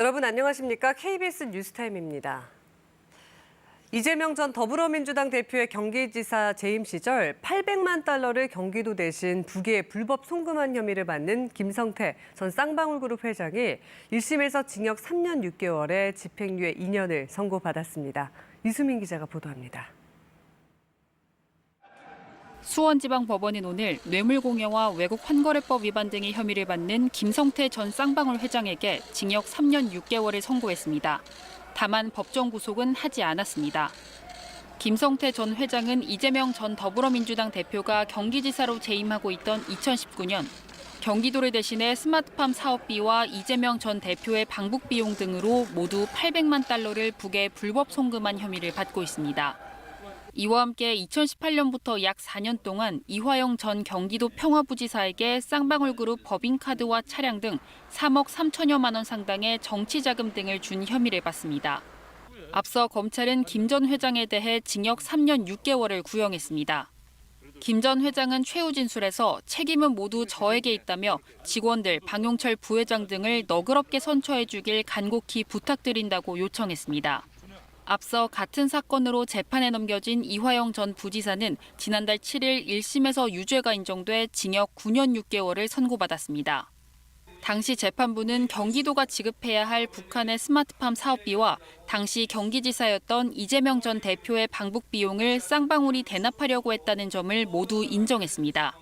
여러분 안녕하십니까? KBS 뉴스타임입니다. 이재명 전 더불어민주당 대표의 경기지사 재임 시절 800만 달러를 경기도 대신 북에 불법 송금한 혐의를 받는 김성태 전 쌍방울그룹 회장이 1심에서 징역 3년 6개월에 집행유예 2년을 선고받았습니다. 이수민 기자가 보도합니다. 수원지방법원은 오늘 뇌물공여와 외국 환거래법 위반 등의 혐의를 받는 김성태 전 쌍방울 회장에게 징역 3년 6개월을 선고했습니다. 다만 법정 구속은 하지 않았습니다. 김성태 전 회장은 이재명 전 더불어민주당 대표가 경기지사로 재임하고 있던 2019년 경기도를 대신해 스마트팜 사업비와 이재명 전 대표의 방북 비용 등으로 모두 800만 달러를 북에 불법 송금한 혐의를 받고 있습니다. 이와 함께 2018년부터 약 4년 동안 이화영 전 경기도 평화부지사에게 쌍방울그룹 법인카드와 차량 등 3억 3천여만 원 상당의 정치자금 등을 준 혐의를 받습니다. 앞서 검찰은 김 전 회장에 대해 징역 3년 6개월을 구형했습니다. 김 전 회장은 최후 진술에서 책임은 모두 저에게 있다며 직원들, 방용철 부회장 등을 너그럽게 선처해 주길 간곡히 부탁드린다고 요청했습니다. 앞서 같은 사건으로 재판에 넘겨진 이화영 전 부지사는 지난달 7일 1심에서 유죄가 인정돼 징역 9년 6개월을 선고받았습니다. 당시 재판부는 경기도가 지급해야 할 북한의 스마트팜 사업비와 당시 경기지사였던 이재명 전 대표의 방북 비용을 쌍방울이 대납하려고 했다는 점을 모두 인정했습니다.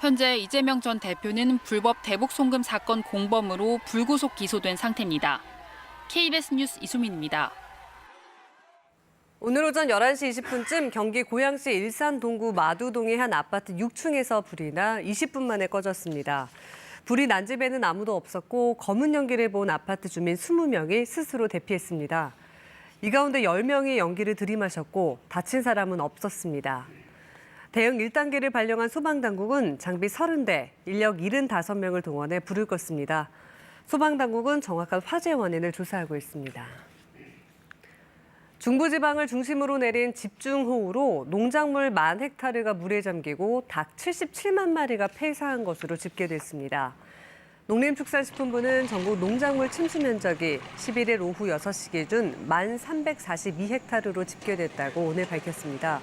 현재 이재명 전 대표는 불법 대북 송금 사건 공범으로 불구속 기소된 상태입니다. KBS 뉴스 이수민입니다. 오늘 오전 11시 20분쯤 경기 고양시 일산 동구 마두동의 한 아파트 6층에서 불이 나 20분 만에 꺼졌습니다. 불이 난 집에는 아무도 없었고 검은 연기를 본 아파트 주민 20명이 스스로 대피했습니다. 이 가운데 10명이 연기를 들이마셨고 다친 사람은 없었습니다. 대응 1단계를 발령한 소방당국은 장비 30대, 인력 75명을 동원해 불을 껐습니다. 소방당국은 정확한 화재 원인을 조사하고 있습니다. 중부지방을 중심으로 내린 집중호우로 농작물 만 헥타르가 물에 잠기고 닭 77만 마리가 폐사한 것으로 집계됐습니다. 농림축산식품부는 전국 농작물 침수 면적이 11일 오후 6시 기준 1만 342헥타르로 집계됐다고 오늘 밝혔습니다.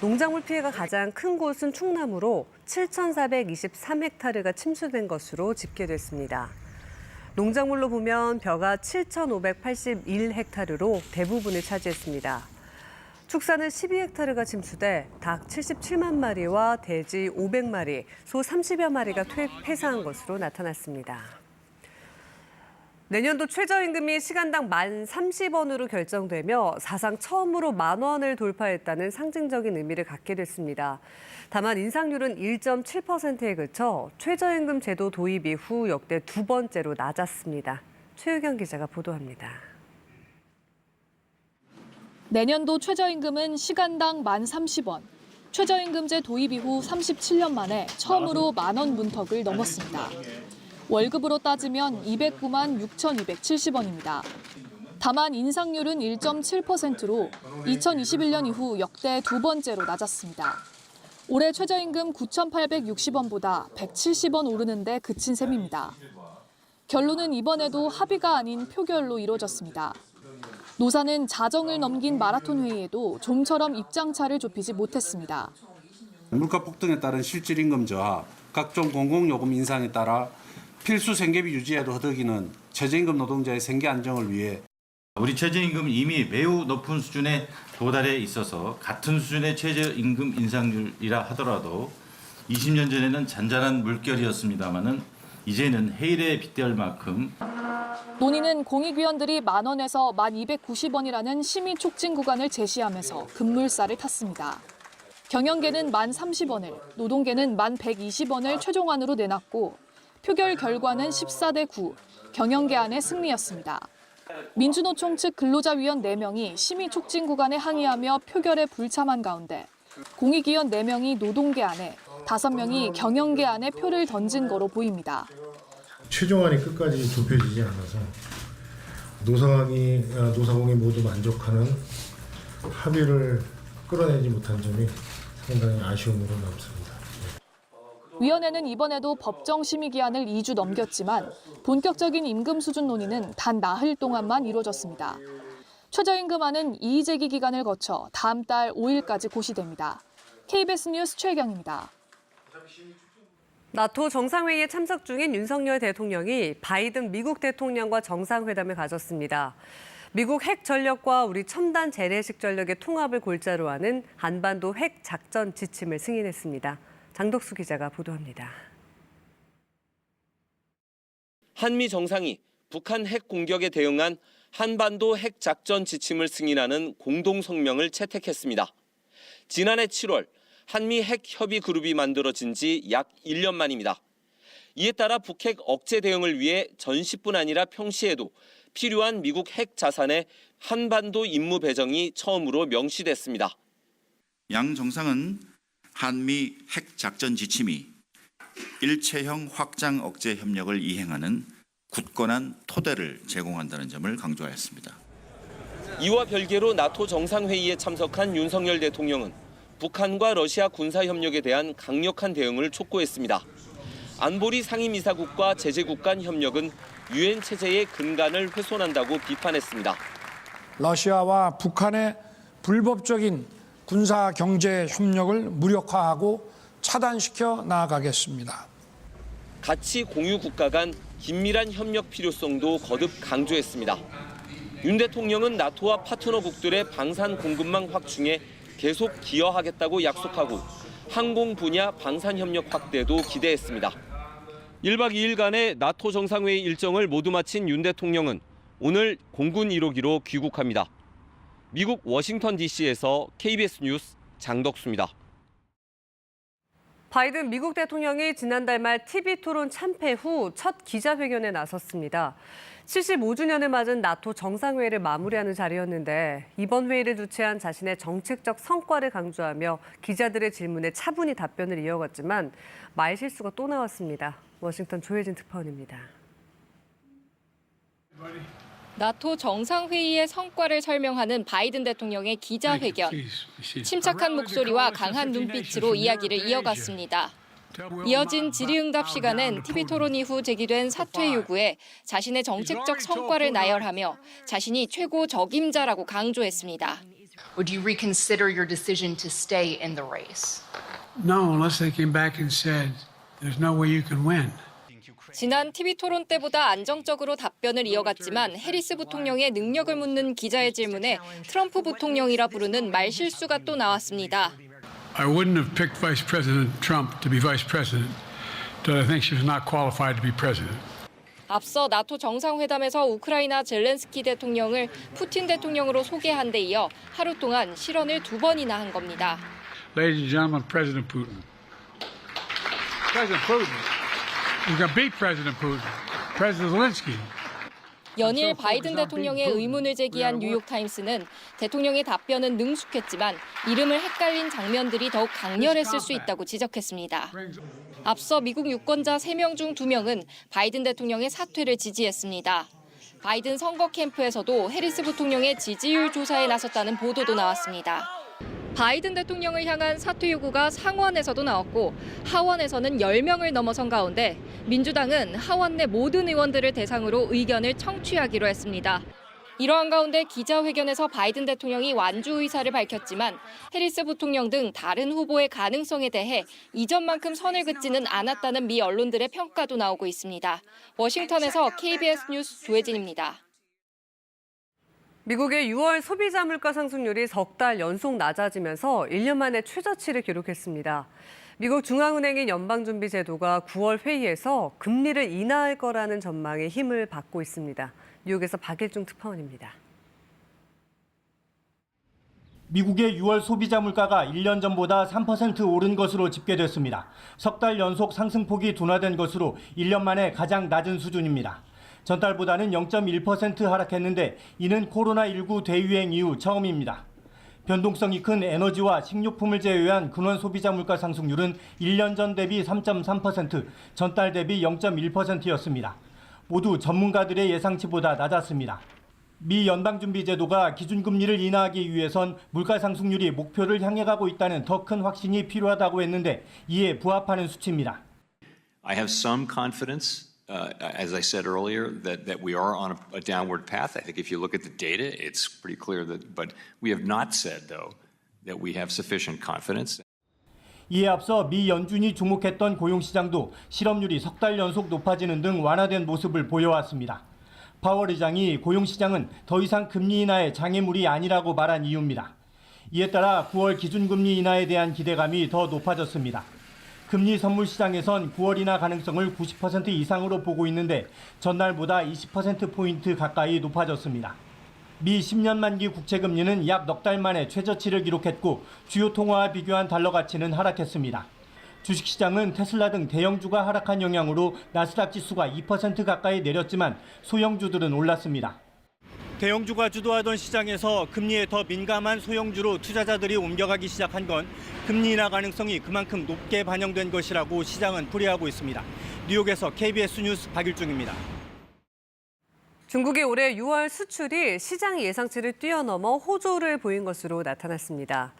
농작물 피해가 가장 큰 곳은 충남으로 7,423헥타르가 침수된 것으로 집계됐습니다. 농작물로 보면 벼가 7,581헥타르로 대부분을 차지했습니다. 축사는 12헥타르가 침수돼 닭 77만 마리와 돼지 500마리, 소 30여 마리가 퇴- 폐사한 것으로 나타났습니다. 내년도 최저임금이 시간당 만 30원으로 결정되며 사상 처음으로 만 원을 돌파했다는 상징적인 의미를 갖게 됐습니다. 다만 인상률은 1.7%에 그쳐 최저임금 제도 도입 이후 역대 두 번째로 낮았습니다. 최유경 기자가 보도합니다. 내년도 최저임금은 시간당 1,030원. 최저임금제 도입 이후 37년 만에 처음으로 만원 문턱을 넘었습니다. 월급으로 따지면 209만 6,270원입니다. 다만 인상률은 1.7%로 2021년 이후 역대 두 번째로 낮았습니다. 올해 최저임금 9,860원보다 170원 오르는데 그친 셈입니다. 결론은 이번에도 합의가 아닌 표결로 이루어졌습니다. 노사는 자정을 넘긴 마라톤 회의에도 좀처럼 입장차를 좁히지 못했습니다. 물가 폭등에 따른 실질 임금 저하, 각종 공공요금 인상에 따라 필수 생계비 유지에도 허덕이는 최저임금 노동자의 생계 안정을 위해 우리 최저임금은 이미 매우 높은 수준에 도달해 있어서 같은 수준의 최저임금 인상률이라 하더라도 20년 전에는 잔잔한 물결이었습니다마는 이제는 해일에 빗대을 만큼 논의는 공익위원들이 만 원에서 만 290원이라는 심의 촉진 구간을 제시하면서 급물살을 탔습니다. 경영계는 만 30원을, 노동계는 만 120원을 최종안으로 내놨고 표결 결과는 14대 9, 경영계 안의 승리였습니다. 민주노총 측 근로자위원 4명이 심의 촉진 구간에 항의하며 표결에 불참한 가운데 공익위원 4명이 노동계 안에, 5명이 경영계 안에 표를 던진 거로 보입니다. 최종안이 끝까지 좁혀지지 않아서 노사관이 아, 노사공이 모두 만족하는 합의를 끌어내지 못한 점이 상당히 아쉬움으로 남습니다. 위원회는 이번에도 법정 심의 기한을 2주 넘겼지만 본격적인 임금 수준 논의는 단 나흘 동안만 이루어졌습니다. 최저임금안은 이의제기 기간을 거쳐 다음 달 5일까지 고시됩니다. KBS 뉴스 최경입니다. 나토 정상회의에 참석 중인 윤석열 대통령이 바이든 미국 대통령과 정상회담을 가졌습니다. 미국 핵 전력과 우리 첨단 재래식 전력의 통합을 골자로 하는 한반도 핵 작전 지침을 승인했습니다. 장덕수 기자가 보도합니다. 한미 정상이 북한 핵 공격에 대응한 한반도 핵 작전 지침을 승인하는 공동 성명을 채택했습니다. 지난해 7월 한미 핵 협의 그룹이 만들어진 지 약 1년 만입니다. 이에 따라 북핵 억제 대응을 위해 전시뿐 아니라 평시에도 필요한 미국 핵 자산의 한반도 임무 배정이 처음으로 명시됐습니다. 양 정상은 한미 핵 작전 지침이 일체형 확장 억제 협력을 이행하는 굳건한 토대를 제공한다는 점을 강조하였습니다. 이와 별개로 나토 정상회의에 참석한 윤석열 대통령은 북한과 러시아 군사 협력에 대한 강력한 대응을 촉구했습니다. 안보리 상임이사국과 제재국 간 협력은 유엔 체제의 근간을 훼손한다고 비판했습니다. 러시아와 북한의 불법적인 군사 경제 협력을 무력화하고 차단시켜 나아가겠습니다. 가치 공유 국가 간 긴밀한 협력 필요성도 거듭 강조했습니다. 윤 대통령은 나토와 파트너국들의 방산 공급망 확충에 계속 기여하겠다고 약속하고 항공 분야 방산 협력 확대도 기대했습니다. 1박 2일간의 나토 정상회의 일정을 모두 마친 윤 대통령은 오늘 공군 1호기로 귀국합니다. 미국 워싱턴 DC에서 KBS 뉴스 장덕수입니다. 바이든 미국 대통령이 지난달 말 TV 토론 참패 후 첫 기자회견에 나섰습니다. 75주년을 맞은 나토 정상회의를 마무리하는 자리였는데 이번 회의를 주최한 자신의 정책적 성과를 강조하며 기자들의 질문에 차분히 답변을 이어갔지만 말 실수가 또 나왔습니다. 워싱턴 조혜진 특파원입니다. 나토 정상회의의 성과를 설명하는 바이든 대통령의 기자회견. 침착한 목소리와 강한 눈빛으로 이야기를 이어갔습니다. 이어진 질의응답 시간엔 TV 토론 이후 제기된 사퇴 요구에 자신의 정책적 성과를 나열하며 자신이 최고 적임자라고 강조했습니다. Would you reconsider your decision to stay in the race? No, unless they came back and said, there's no way you can win. 지난 TV 토론 때보다 안정적으로 답변을 이어갔지만 해리스 부통령의 능력을 묻는 기자의 질문에 트럼프 부통령이라 부르는 말 실수가 또 나왔습니다. I wouldn't have picked Vice President Trump to be vice president, but I think she was not qualified to be president. 앞서 나토 정상회담에서 우크라이나 젤렌스키 대통령을 푸틴 대통령으로 소개한 데 이어 하루 동안 실언을 두 번이나 한 겁니다. Ladies and gentlemen, President Putin. President Putin. 연일 바이든 대통령의 의문을 제기한 뉴욕타임스는 대통령의 답변은 능숙했지만 이름을 헷갈린 장면들이 더욱 강렬했을 수 있다고 지적했습니다. 앞서 미국 유권자 3명 중 2명은 바이든 대통령의 사퇴를 지지했습니다. 바이든 선거 캠프에서도 해리스 부통령의 지지율 조사에 나섰다는 보도도 나왔습니다. 바이든 대통령을 향한 사퇴 요구가 상원에서도 나왔고 하원에서는 10명을 넘어선 가운데 민주당은 하원 내 모든 의원들을 대상으로 의견을 청취하기로 했습니다. 이러한 가운데 기자회견에서 바이든 대통령이 완주 의사를 밝혔지만 해리스 부통령 등 다른 후보의 가능성에 대해 이전만큼 선을 긋지는 않았다는 미 언론들의 평가도 나오고 있습니다. 워싱턴에서 KBS 뉴스 조혜진입니다. 미국의 6월 소비자 물가 상승률이 석 달 연속 낮아지면서 1년 만에 최저치를 기록했습니다. 미국 중앙은행인 연방준비제도가 9월 회의에서 금리를 인하할 거라는 전망에 힘을 받고 있습니다. 뉴욕에서 박일중 특파원입니다. 미국의 6월 소비자 물가가 1년 전보다 3% 오른 것으로 집계됐습니다. 석 달 연속 상승폭이 둔화된 것으로 1년 만에 가장 낮은 수준입니다. 전달보다는 0.1% 하락했는데 이는 코로나19 대유행 이후 처음입니다. 변동성이 큰 에너지와 식료품을 제외한 근원 소비자 물가 상승률은 1년 전 대비 3.3%, 전달 대비 0.1%였습니다. 모두 전문가들의 예상치보다 낮았습니다. 미 연방준비제도가 기준금리를 인하하기 위해선 물가 상승률이 목표를 향해 가고 있다는 더 큰 확신이 필요하다고 했는데 이에 부합하는 수치입니다. I have some confidence, uh, as I said earlier, that, that we are on a, a downward path. I think if you look at the data, it's pretty clear that, but we have not said, though, that we have sufficient confidence. 이에 앞서 미 연준이 주목했던 고용시장도 실업률이 석 달 연속 높아지는 등 완화된 모습을 보여왔습니다. 파월 의장이 고용시장은 더 이상 금리 인하의 장애물이 아니라고 말한 이유입니다. 이에 따라 9월 기준금리 인하에 대한 기대감이 더 높아졌습니다. 금리 선물 시장에선 9월 인하 가능성을 90% 이상으로 보고 있는데 전날보다 20%포인트 가까이 높아졌습니다. 미 10년 만기 국채 금리는 약 넉 달 만에 최저치를 기록했고 주요 통화와 비교한 달러 가치는 하락했습니다. 주식시장은 테슬라 등 대형주가 하락한 영향으로 나스닥 지수가 2% 가까이 내렸지만 소형주들은 올랐습니다. 대형주가 주도하던 시장에서 금리에 더 민감한 소형주로 투자자들이 옮겨가기 시작한 건 금리 인하 가능성이 그만큼 높게 반영된 것이라고 시장은 풀이하고 있습니다. 뉴욕에서 KBS 뉴스 박일중입니다. 중국의 올해 6월 수출이 시장 예상치를 뛰어넘어 호조를 보인 것으로 나타났습니다.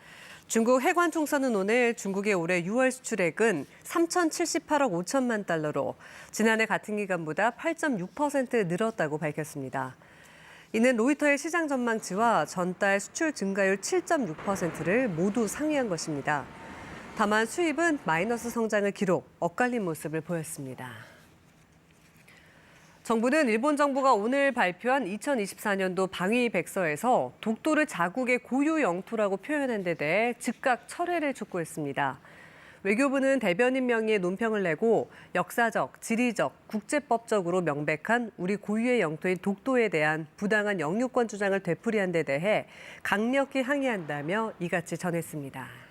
중국 해관 총선은 오늘 중국의 올해 6월 수출액은 3,078억 5천만 달러로 지난해 같은 기간보다 8.6% 늘었다고 밝혔습니다. 이는 로이터의 시장 전망치와 전달 수출 증가율 7.6%를 모두 상회한 것입니다. 다만 수입은 마이너스 성장을 기록, 엇갈린 모습을 보였습니다. 정부는 일본 정부가 오늘 발표한 2024년도 방위 백서에서 독도를 자국의 고유 영토라고 표현한 데 대해 즉각 철회를 촉구했습니다. 외교부는 대변인 명의의 논평을 내고 역사적, 지리적, 국제법적으로 명백한 우리 고유의 영토인 독도에 대한 부당한 영유권 주장을 되풀이한 데 대해 강력히 항의한다며 이같이 전했습니다.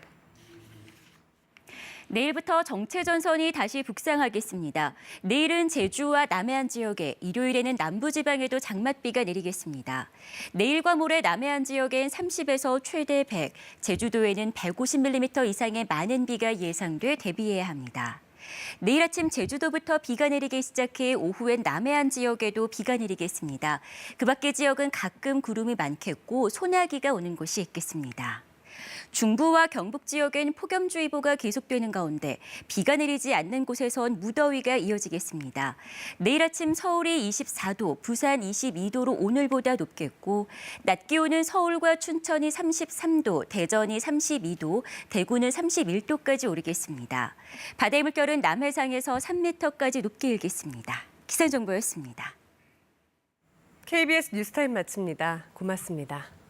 내일부터 정체 전선이 다시 북상하겠습니다. 내일은 제주와 남해안 지역에, 일요일에는 남부지방에도 장맛비가 내리겠습니다. 내일과 모레 남해안 지역엔 30에서 최대 100, 제주도에는 150mm 이상의 많은 비가 예상돼 대비해야 합니다. 내일 아침 제주도부터 비가 내리기 시작해 오후엔 남해안 지역에도 비가 내리겠습니다. 그 밖의 지역은 가끔 구름이 많겠고 소나기가 오는 곳이 있겠습니다. 중부와 경북 지역엔 폭염주의보가 계속되는 가운데 비가 내리지 않는 곳에선 무더위가 이어지겠습니다. 내일 아침 서울이 24도, 부산 22도로 오늘보다 높겠고 낮 기온은 서울과 춘천이 33도, 대전이 32도, 대구는 31도까지 오르겠습니다. 바다의 물결은 남해상에서 3m까지 높게 일겠습니다. 기상정보였습니다. KBS 뉴스타임 마칩니다. 고맙습니다.